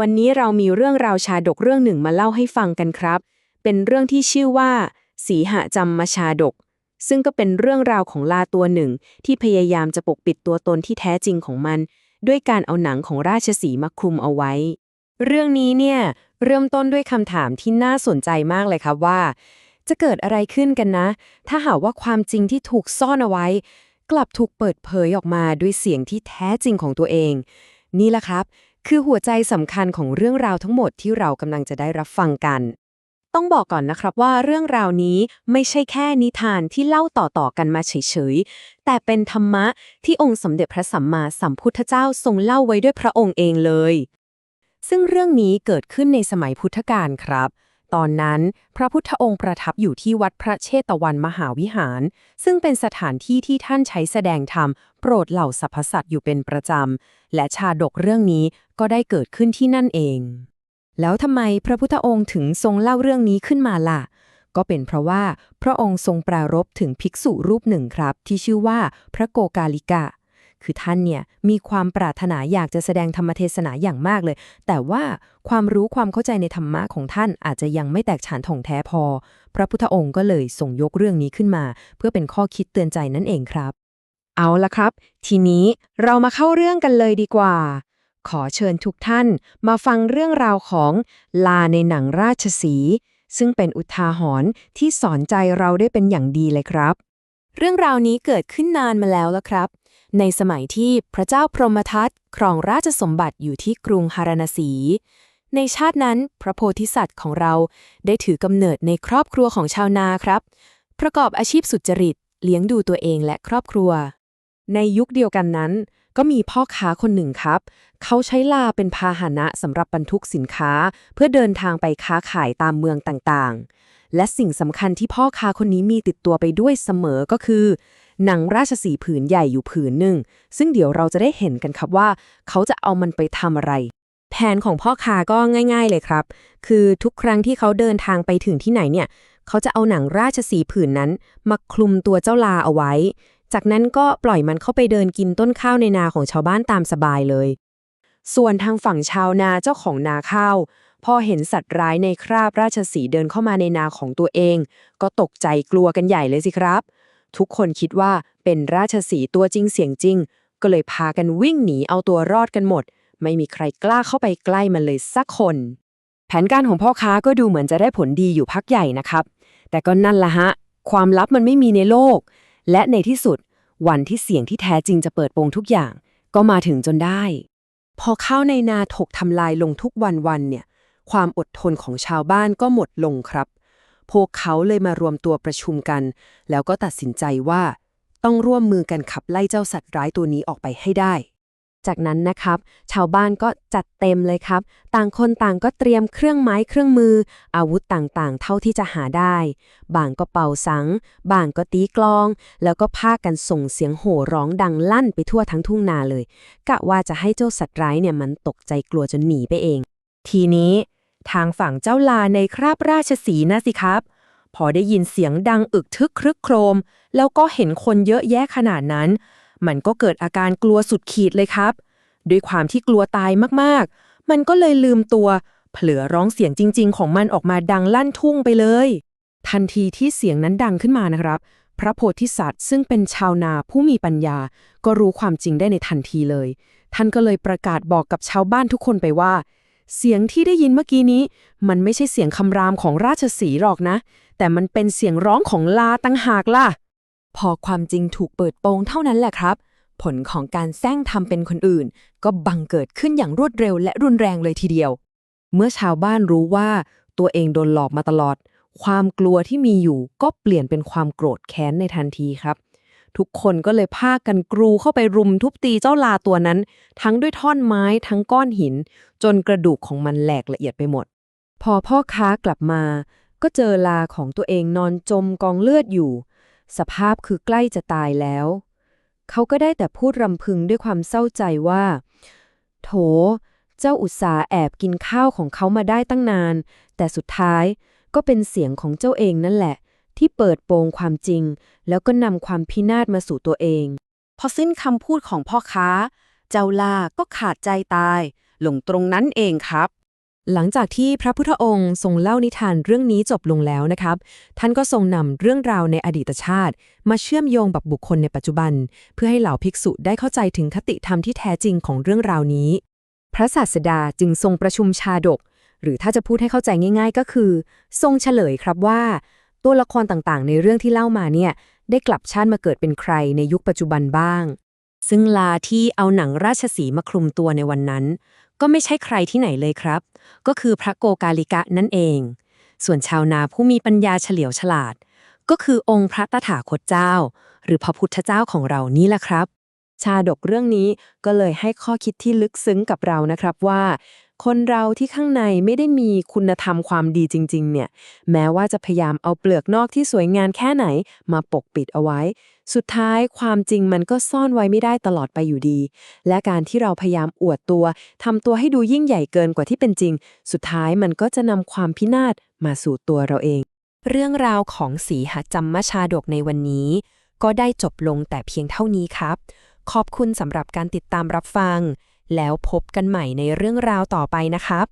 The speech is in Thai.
วันนี้เรามีเรื่องราวชาดกเรื่องหนึ่งมาเล่าให้ฟังกันครับ เป็นเรื่องที่ชื่อว่า สีหจำมาชาดก ซึ่งก็เป็นเรื่องราวของลาตัวหนึ่ง ที่พยายามจะปกปิดตัวตนที่แท้จริงของมัน ด้วยการเอาหนังของราชสีมาคลุมเอาไว้ เรื่องนี้เนี่ย เริ่มต้นด้วยคำถามที่น่าสนใจมากเลยครับว่า จะเกิดอะไรขึ้นกันนะ ถ้าหากว่าความจริงที่ถูกซ่อนเอาไว้ กลับถูกเปิดเผยออกมาด้วยเสียงที่แท้จริงของตัวเอง นี่แหละครับ คือหัวใจสำคัญของเรื่องราวทั้งหมดที่เรากำลังจะได้รับฟังกัน ต้องบอกก่อนนะครับว่าเรื่องราวนี้ไม่ใช่แค่นิทานที่เล่าต่อๆกันมาเฉยๆ แต่เป็นธรรมะที่องค์สมเด็จพระสัมมาสัมพุทธเจ้าทรงเล่าไว้ด้วยพระองค์เองเลย ซึ่งเรื่องนี้เกิดขึ้นในสมัยพุทธกาลครับตอนนั้นพระพุทธองค์ประทับอยู่ที่วัดพระเชตวันมหาวิหาร ซึ่งเป็นสถานที่ที่ท่านใช้แสดงธรรม โปรดเหล่าสรรพสัตว์อยู่เป็นประจำ และชาดกเรื่องนี้ก็ได้เกิดขึ้นที่นั่นเอง แล้วทำไมพระพุทธองค์ถึงทรงเล่าเรื่องนี้ขึ้นมาล่ะ ก็เป็นเพราะว่าพระองค์ทรงปรารภถึงภิกษุรูปหนึ่งครับ ที่ชื่อว่าพระโกกาลิกะ คือท่านเนี่ยมีความปรารถนาอยากจะแสดงธรรมเทศนาอย่างมากเลย แต่ว่าความรู้ความเข้าใจในธรรมะของท่านอาจจะยังไม่แตกฉานถ่องแท้พอ พระพุทธองค์ก็เลยส่งยกเรื่องนี้ขึ้นมา เพื่อเป็นข้อคิดเตือนใจนั่นเองครับ เอาละครับ ทีนี้เรามาเข้าเรื่องกันเลยดีกว่า ขอเชิญทุกท่านมาฟังเรื่องราวของลาในหนังราชสี ซึ่งเป็นอุทาหรณ์ที่สอนใจเราได้เป็นอย่างดีเลยครับ เรื่องราวนี้เกิดขึ้นนานมาแล้วล้วครับ ในสมัยที่พระเจ้าพรหมทัตครองราชสมบัติอยู่ที่กรุงหาราณสี ในชาตินั้นพระโพธิสัตว์ของเราได้ถือกำเนิดในครอบครัวของชาวนาครับ ประกอบอาชีพสุจริตเลี้ยงดูตัวเองและครอบครัว ในยุคเดียวกันนั้น ก็มีพ่อค้าคนหนึ่งครับ เขาใช้ลาเป็นพาหนะสำหรับบรรทุกสินค้า เพื่อเดินทางไปค้าขายตามเมืองต่างๆ และสิ่งสำคัญที่พ่อค้าคนนี้มีติดตัวไปด้วยเสมอก็คือ หนังราชสีผืนใหญ่อยู่ผืนหนึ่ง ซึ่งเดี๋ยวเราจะได้เห็นกันครับว่า เขาจะเอามันไปทำอะไรแผนของพ่อค้าก็ง่าย ๆ เลยครับ คือทุกครั้งที่เขาเดินทางไปถึงที่ไหนเนี่ย เขาจะเอาหนังราชสีผืนนั้น มาคลุมตัวเจ้าลาเอาไว้ จากนั้นก็ปล่อยมันเข้าไปเดินกินต้นข้าวในนาของชาวบ้านตามสบายเลย ส่วนทางฝั่งชาวนาเจ้าของนาข้าว พอเห็นสัตว์ร้ายในคราบราชสีเดินเข้ามาในนาของตัวเอง ก็ตกใจกลัวกันใหญ่เลยสิครับ ทุกคนคิดว่าเป็นราชสีตัวจริงเสียงจริง ก็เลยพากันวิ่งหนีเอาตัวรอดกันหมด ไม่มีใครกล้าเข้าไปใกล้มันเลยสักคน แผนการของพ่อค้าก็ดูเหมือนจะได้ผลดีอยู่พักใหญ่นะครับ แต่ก็นั่นละฮะ ความลับมันไม่มีในโลก และในที่สุด วันที่เสียงที่แท้จริงจะเปิดโปงทุกอย่าง ก็มาถึงจนได้ พอข้าวในนาถกทำลายลงทุกวันวันเนี่ย ความอดทนของชาวบ้านก็หมดลงครับ พวกเขาเลยมารวมตัวประชุมกัน แล้วก็ตัดสินใจว่า ต้องร่วมมือกันขับไล่เจ้าสัตว์ร้ายตัวนี้ออกไปให้ได้ จากนั้นนะครับ ชาวบ้านก็จัดเต็มเลยครับ ต่างคนต่างก็เตรียมเครื่องไม้เครื่องมือ อาวุธต่างๆ เท่าที่จะหาได้ บางก็เป่าสัง บางก็ตีกลอง แล้วก็พากันส่งเสียงโห่ร้องดังลั่นไปทั่วทั้งทุ่งนาเลย กะว่าจะให้เจ้าสัตว์ร้ายเนี่ยมันตกใจกลัวจนหนีไปเอง ทีนี้ทางฝั่งเจ้าลาในคราบราชสีนะสิครับ พอได้ยินเสียงดังอึกทึกครึกโครม แล้วก็เห็นคนเยอะแยะขนาดนั้น มันก็เกิดอาการกลัวสุดขีดเลยครับ ด้วยความที่กลัวตายมากๆ มันก็เลยลืมตัว เผลอร้องเสียงจริง ๆ ของมันออกมาดังลั่นทุ่งไปเลย ทันทีที่เสียงนั้นดังขึ้นมานะครับ พระโพธิสัตว์ซึ่งเป็นชาวนาผู้มีปัญญา ก็รู้ความจริงได้ในทันทีเลย ท่านก็เลยประกาศบอกกับชาวบ้านทุกคนไปว่า เสียงที่ได้ยินเมื่อกี้นี้ มันไม่ใช่เสียงคำรามของราชสีหรอกนะ แต่มันเป็นเสียงร้องของลาตั้งหากล่ะ พอความจริงถูกเปิดโปงเท่านั้นแหละครับ ผลของการแซงทำเป็นคนอื่น ก็บังเกิดขึ้นอย่างรวดเร็วและรุนแรงเลยทีเดียว เมื่อชาวบ้านรู้ว่าตัวเองโดนหลอกมาตลอด ความกลัวที่มีอยู่ก็เปลี่ยนเป็นความโกรธแค้นในทันทีครับ ทุกคนก็เลยพากันกรูเข้าไปรุมทุบตีเจ้าลาตัวนั้น ทั้งด้วยท่อนไม้ทั้งก้อนหิน จนกระดูกของมันแหลกละเอียดไปหมด พอพ่อค้ากลับมา ก็เจอลาของตัวเองนอนจมกองเลือดอยู่ สภาพคือใกล้จะตายแล้ว เขาก็ได้แต่พูดรำพึงด้วยความเศร้าใจว่า โถ เจ้าอุตสาแอบกินข้าวของเขามาได้ตั้งนาน แต่สุดท้ายก็เป็นเสียงของเจ้าเองนั่นแหละ ที่เปิดโปงความจริง แล้วก็นำความพินาศมาสู่ตัวเอง พอสิ้นคำพูดของพ่อค้า เจ้าลาก็ขาดใจตาย หลงตรงนั้นเองครับ หลังจากที่พระพุทธองค์ทรงเล่านิทานเรื่องนี้จบลงแล้วนะครับ ท่านก็ทรงนำเรื่องราวในอดีตชาติ มาเชื่อมโยงกับบุคคลในปัจจุบัน เพื่อให้เหล่าภิกษุได้เข้าใจถึงคติธรรมที่แท้จริงของเรื่องราวนี้ พระศาสดาจึงทรงประชุมชาดก หรือถ้าจะพูดให้เข้าใจง่าย ๆ ก็คือ ทรงเฉลยครับว่า ตัวละครต่างๆ ในเรื่องที่เล่ามาเนี่ยได้กลับชาติมาเกิดเป็นใครในยุคปัจจุบันบ้าง ซึ่งลาที่เอาหนังราชสีมาคลุมตัวในวันนั้น ก็ไม่ใช่ใครที่ไหนเลยครับ ก็คือพระโกกาลิกะนั่นเอง ส่วนชาวนาผู้มีปัญญาเฉลียวฉลาด ก็คือองค์พระตถาคตเจ้า หรือพระพุทธเจ้าของเรานี่แหละครับ ชาดกเรื่องนี้ก็เลยให้ข้อคิดที่ลึกซึ้งกับเรานะครับว่า คนเราที่ข้างในไม่ได้มีคุณธรรมความดีจริง ๆ เนี่ย แม้ว่าจะพยายามเอาเปลือกนอกที่สวยงามแค่ไหนมาปกปิดเอาไว้ สุดท้ายความจริงมันก็ซ่อนไว้ไม่ได้ตลอดไปอยู่ดี และการที่เราพยายามอวดตัวทำตัวให้ดูยิ่งใหญ่เกินกว่าที่เป็นจริง สุดท้ายมันก็จะนำความพินาศมาสู่ตัวเราเอง เรื่องราวของสีหจัมมชาดกในวันนี้ ก็ได้จบลงแต่เพียงเท่านี้ครับ ขอบคุณสำหรับการติดตามรับฟัง แล้วพบกันใหม่ในเรื่องราวต่อไปนะครับ